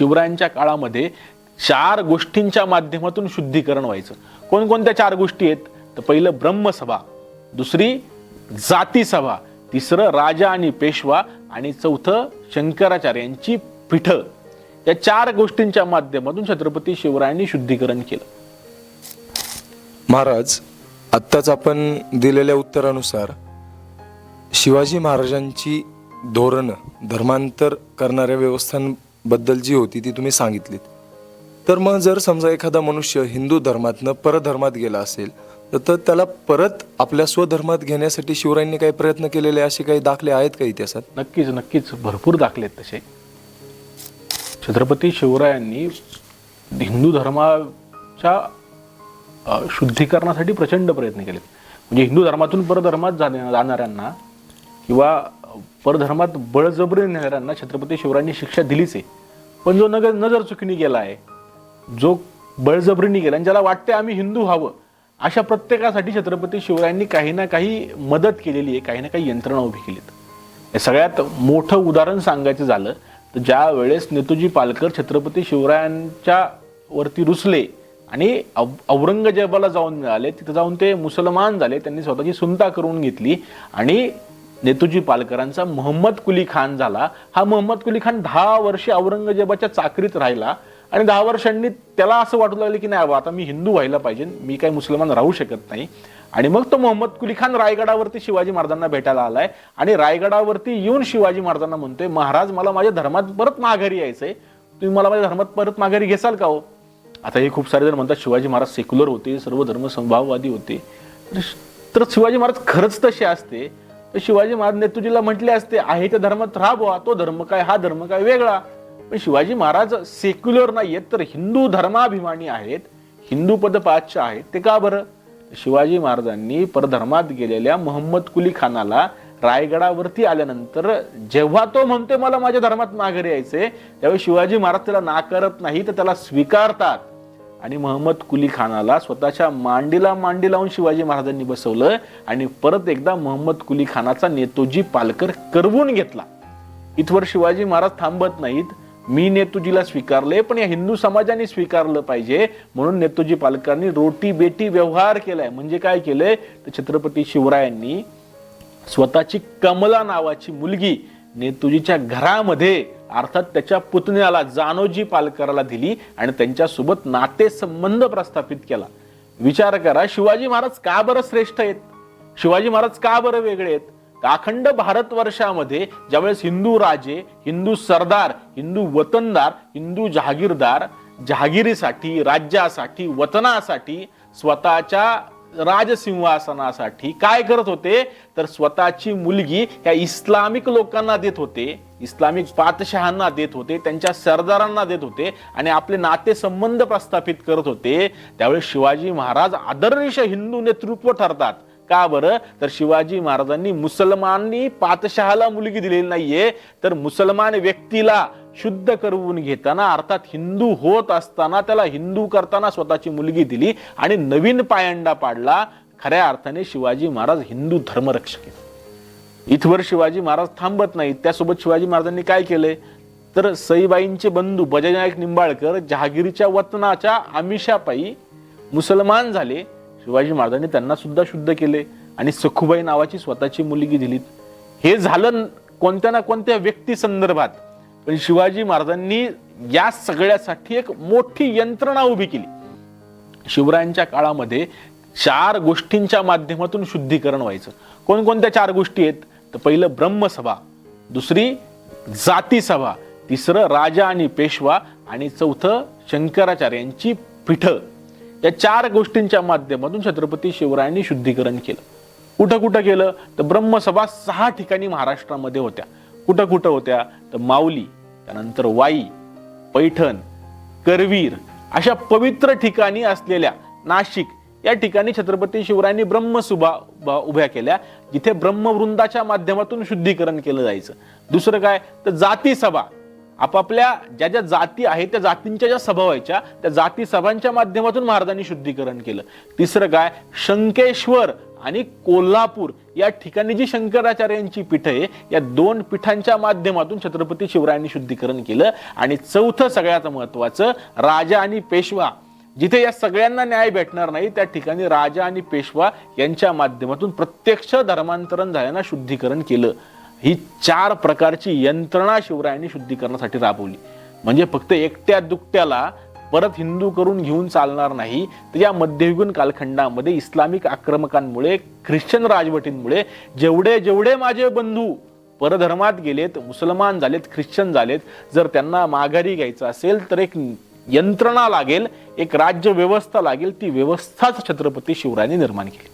शिवरायांच्या काळामध्ये चार गोष्टींच्या माध्यमातून शुद्धीकरण व्हायचं. कोणकोणत्या चार गोष्टी आहेत? तर पहिलं ब्रह्मसभा दुसरी जाती सभा तिसरं राजा आणि पेशवा आणि चौथं शंकराचार्य यांची पीठं. या चार गोष्टींच्या माध्यमातून छत्रपती शिवरायांनी शुद्धीकरण केलं. महाराज आत्ताच आपण दिलेल्या उत्तरानुसार शिवाजी महाराजांची धोरणं धर्मांतर करणाऱ्या बद्दल जी होती ती तुम्ही सांगितलीत. तर मग जर समजा एखादा मनुष्य हिंदू धर्मातनं परधर्मात गेला असेल तर तर त्याला परत आपल्या स्वधर्मात घेण्यासाठी शिवरायांनी काही प्रयत्न केलेले असे काही दाखले आहेत का इतिहासात? नक्कीच नक्कीच. भरपूर दाखले आहेत तसे. छत्रपती शिवरायांनी हिंदू धर्माच्या शुद्धीकरणासाठी प्रचंड प्रयत्न केले म्हणजे हिंदू धर्मातून परधर्मात जाण्या- जाणाऱ्यांना किंवा परधर्मात बळजबरी नेणाऱ्यांना छत्रपती शिवरायांनी शिक्षा दिलीच आहे. पण जो नगर नजर चुकीने गेला आहे जो बळजबरीने गेला आणि ज्याला वाटते आम्ही हिंदू व्हावं अशा प्रत्येकासाठी छत्रपती शिवरायांनी काही ना काही मदत केलेली आहे काही ना काही यंत्रणा उभी केलीत. हे सगळ्यात मोठं उदाहरण सांगायचं झालं तर ज्या वेळेस नेतूजी पालकर छत्रपती शिवरायांच्या वरती रुसले आणि औ- औरंगजेबाला जाऊन मिळाले तिथं जाऊन ते मुसलमान झाले त्यांनी स्वतःची सुनता करून घेतली आणि नेतूजी पालकरांचा मोहम्मद कुली खान झाला. हा मोहम्मद कुली खान दहा वर्षे औरंगजेबाच्या चाकरीत राहिला आणि दहा वर्षांनी त्याला असं वाटू लागलं की नाही बाबा, आता मी हिंदू व्हायला पाहिजे मी काही मुसलमान राहू शकत नाही. आणि मग तो मोहम्मद कुली खान रायगडावरती शिवाजी महाराजांना भेटायला आलाय आणि रायगडावरती येऊन शिवाजी महाराजांना म्हणतोय महाराज मला माझ्या धर्मात परत माघारी यायचंय. तुम्ही मला माझ्या धर्मात परत माघारी घेसाल का हो? आता हे खूप सारे जण म्हणतात शिवाजी महाराज सेक्युलर होते सर्व धर्म समभाववादी होते. तर शिवाजी महाराज खरंच तसे असते. तर शिवाजी महाराज नेतुजीला म्हटले असते आहे त्या धर्मात राब व्हा तो धर्म काय हा धर्म काय वेगळा. पण शिवाजी महाराज सेक्युलर नाहीयेत तर हिंदू धर्माभिमानी आहेत हिंदू पद पाचशे आहेत ते का बरं? शिवाजी महाराजांनी परधर्मात गेलेल्या मोहम्मद कुली खानाला रायगडावरती आल्यानंतर जेव्हा तो म्हणतोय मला माझ्या धर्मात माघारी यायचे त्यावेळी शिवाजी महाराज त्याला नाकारत नाही तर त्याला स्वीकारतात. आणि महम्मद कुली खानाला स्वतःच्या मांडीला मांडी लावून शिवाजी महाराजांनी बसवलं आणि परत एकदा महम्मद कुली खानाचा नेतोजी पालकर करवून घेतला. इथवर शिवाजी महाराज थांबत नाहीत. मी नेतुजीला स्वीकारले पण या हिंदू समाजाने स्वीकारलं पाहिजे म्हणून नेतुजी पालकांनी रोटी बेटी व्यवहार केलाय. म्हणजे काय केलंय? तर छत्रपती शिवरायांनी स्वतःची कमला नावाची मुलगी नेतुजीच्या घरामध्ये अर्थात त्याच्या पुतण्याला जानोजी पालकराला दिली आणि त्यांच्यासोबत नातेसंबंध प्रस्थापित केला. विचार करा शिवाजी महाराज का बरं श्रेष्ठ आहेत? शिवाजी महाराज का बरं वेगळे आहेत? अखंड भारतवर्षामध्ये ज्यावेळेस हिंदू राजे हिंदू सरदार हिंदू वतनदार हिंदू जहागीरदार जहागिरीसाठी राज्यासाठी वतनासाठी स्वतःच्या राजसिंहासनासाठी काय करत होते? तर स्वतःची मुलगी ह्या इस्लामिक लोकांना देत होते. इस्लामिक पातशहांना देत होते त्यांच्या सरदारांना देत होते आणि आपले नाते संबंध प्रस्थापित करत होते. त्यावेळी शिवाजी महाराज आदर्श हिंदू नेतृत्व ठरतात. का बरं? तर शिवाजी महाराजांनी मुसलमाननी पातशहाला मुलगी दिलेली नाहीये. तर मुसलमान व्यक्तीला शुद्ध करवून घेताना अर्थात हिंदू होत असताना त्याला हिंदू करताना स्वतःची मुलगी दिली आणि नवीन पायंडा पाडला. खऱ्या अर्थाने शिवाजी महाराज हिंदू धर्मरक्षक आहेत. इथवर शिवाजी महाराज थांबत नाहीत. त्यासोबत शिवाजी महाराजांनी काय केलंय? तर सईबाईंचे बंधू बजाजनायक निंबाळकर जहागिरीच्या वतनाच्या आमिषापायी मुसलमान झाले. शिवाजी महाराजांनी त्यांना सुद्धा शुद्ध केले आणि सखुबाई नावाची स्वतःची मुलगी दिलीत. हे झालं कोणत्या ना कोणत्या व्यक्ती संदर्भात. पण शिवाजी महाराजांनी या सगळ्यासाठी एक मोठी यंत्रणा उभी केली. शिवरायांच्या काळामध्ये चार गोष्टींच्या माध्यमातून शुद्धीकरण व्हायचं. कोणकोणत्या चार गोष्टी आहेत? तर पहिलं ब्रह्मसभा दुसरी जाती सभा तिसरं राजा आणि पेशवा आणि चौथं शंकराचार्यांची पीठं. या चार गोष्टींच्या माध्यमातून छत्रपती शिवरायांनी शुद्धीकरण केलं. कुठं कुठं केलं? तर ब्रह्मसभा सहा ठिकाणी महाराष्ट्रामध्ये होत्या. कुठं कुठं होत्या? तर माऊली त्यानंतर वाई पैठण करवीर अशा पवित्र ठिकाणी असलेल्या नाशिक या ठिकाणी छत्रपती शिवरायांनी ब्रह्मसुभा ब- उभ्या केल्या जिथे ब्रह्मवृंदाच्या माध्यमातून शुद्धीकरण केलं जायचं. दुसरं काय? तर जातीसभा आपापल्या ज्या ज्या जाती आहेत त्या जातींच्या ज्या सभा व्हायच्या त्या जाती सभांच्या माध्यमातून महाराजांनी शुद्धीकरण केलं. तिसरं काय? शंकेश्वर आणि कोल्हापूर या ठिकाणी जी शंकराचार्यांची पीठ आहे या दोन पीठांच्या माध्यमातून छत्रपती शिवरायांनी शुद्धीकरण केलं. आणि चौथं सगळ्यात महत्वाचं राजा आणि पेशवा. जिथे या सगळ्यांना न्याय भेटणार नाही त्या ठिकाणी राजा आणि पेशवा यांच्या माध्यमातून प्रत्यक्ष धर्मांतरण झाल्यानं शुद्धीकरण केलं. ही चार प्रकारची यंत्रणा शिवरायांनी शुद्धीकरणासाठी राबवली. म्हणजे फक्त एकट्या दुकट्याला परत हिंदू करून घेऊन चालणार नाही तर या मध्ययुगीन कालखंडामध्ये इस्लामिक आक्रमकांमुळे ख्रिश्चन राजवटींमुळे जेवढे जेवढे माझे बंधू परधर्मात गेलेत मुसलमान झालेत ख्रिश्चन झालेत जर त्यांना माघारी घ्यायचं असेल तर एक यंत्रणा लागेल एक राज्य व्यवस्था लागेल ती व्यवस्थाच छत्रपती शिवरायांनी निर्माण केली.